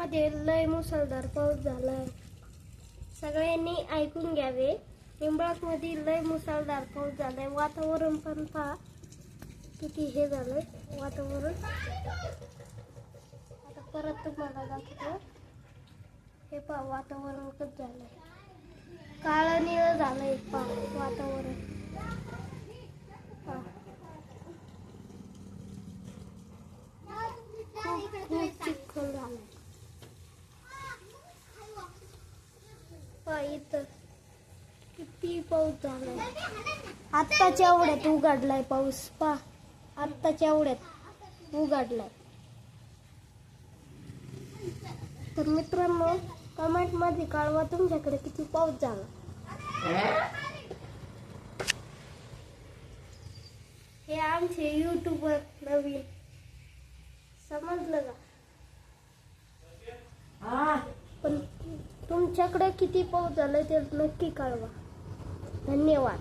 मध्ये लय मुसळधार पाऊस झाला सगळ्यांनी ऐकून घ्यावे. निंबाळकमध्ये लय मुसळधार पाऊस झालाय. वातावरण पण पहा किती हे झालंय. वातावरण. आता परत तुम्हाला दाखवतो. हे पहा वातावरण कसं झालंय. काळं निळं झालंय पहा वातावरण. इथं. किती पाऊस झाला आत्ताच्या एवढ्यात उघडलाय पाऊस. पा आत्ताच्या एवढ्यात उघडलाय. तर मित्रांनो कमेंटमध्ये कळवा तुमच्याकडे किती पाऊस झाला. हे आमचे युट्यूबर नवीन. समजलं का पण तुमच्याकडे किती पाऊस झाला ते नक्की कळवा. धन्यवाद.